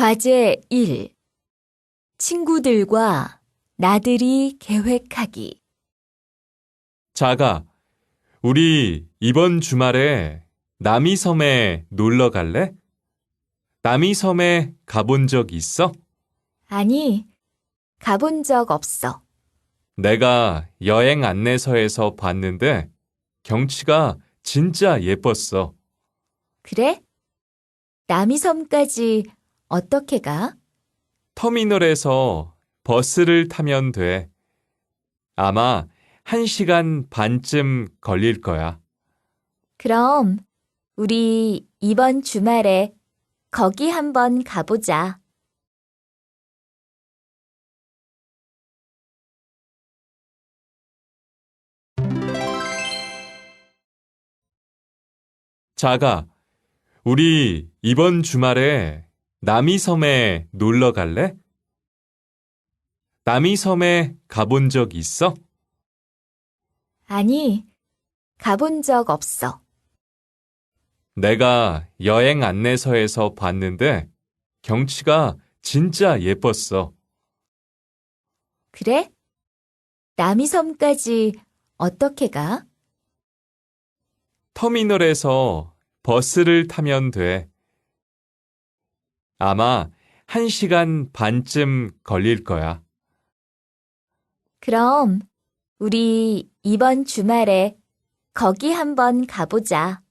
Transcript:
과제 1. 친구들과 나들이 계획하기. 자가, 우리 이번 주말에 남이섬에 놀러 갈래? 남이섬에 가본 적 있어? 아니, 가본 적 없어. 내가 여행 안내서에서 봤는데 경치가 진짜 예뻤어. 그래? 남이섬까지 어떻게 가? 터미널에서 버스를 타면 돼. 아마 한 시간 반쯤 걸릴 거야. 그럼 우리 이번 주말에 거기 한번 가보자. 자가, 우리 이번 주말에 남이섬에 놀러 갈래? 남이섬에 가본 적 있어? 아니, 가본 적 없어. 내가 여행 안내서에서 봤는데 경치가 진짜 예뻤어. 그래? 남이섬까지 어떻게 가? 터미널에서 버스를 타면 돼. 아마 한 시간 반쯤 걸릴 거야. 그럼 우리 이번 주말에 거기 한번 가보자.